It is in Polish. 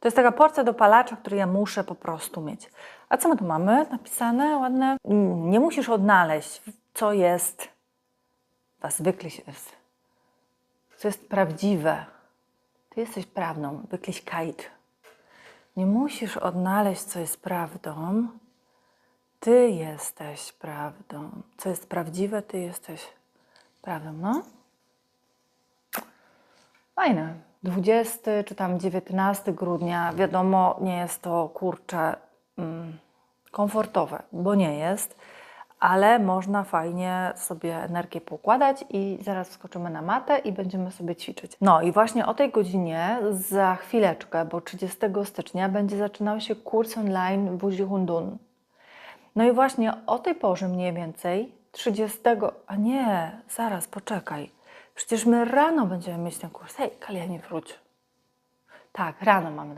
To jest taka porcja dopalacza, który ja muszę po prostu mieć. A co my tu mamy napisane ładne? Mm, Nie musisz odnaleźć, co jest, was wirklich ist. Co jest prawdziwe. Ty jesteś prawdą, Wirklichkeit. Nie musisz odnaleźć, co jest prawdą. Ty jesteś prawdą. Co jest prawdziwe, ty jesteś prawdą. No. Fajne. 20 czy tam 19 grudnia, wiadomo, nie jest to kurcze mm, komfortowe, bo nie jest, ale można fajnie sobie energię pokładać i zaraz wskoczymy na matę i będziemy sobie ćwiczyć. No i właśnie o tej godzinie za chwileczkę, bo 30 stycznia będzie zaczynał się kurs online Buzi Hundun. No i właśnie o tej porze mniej więcej 30, a nie, zaraz, poczekaj. Przecież my rano będziemy mieć ten kurs. Hej, Kalia, nie wróć. Tak, rano mamy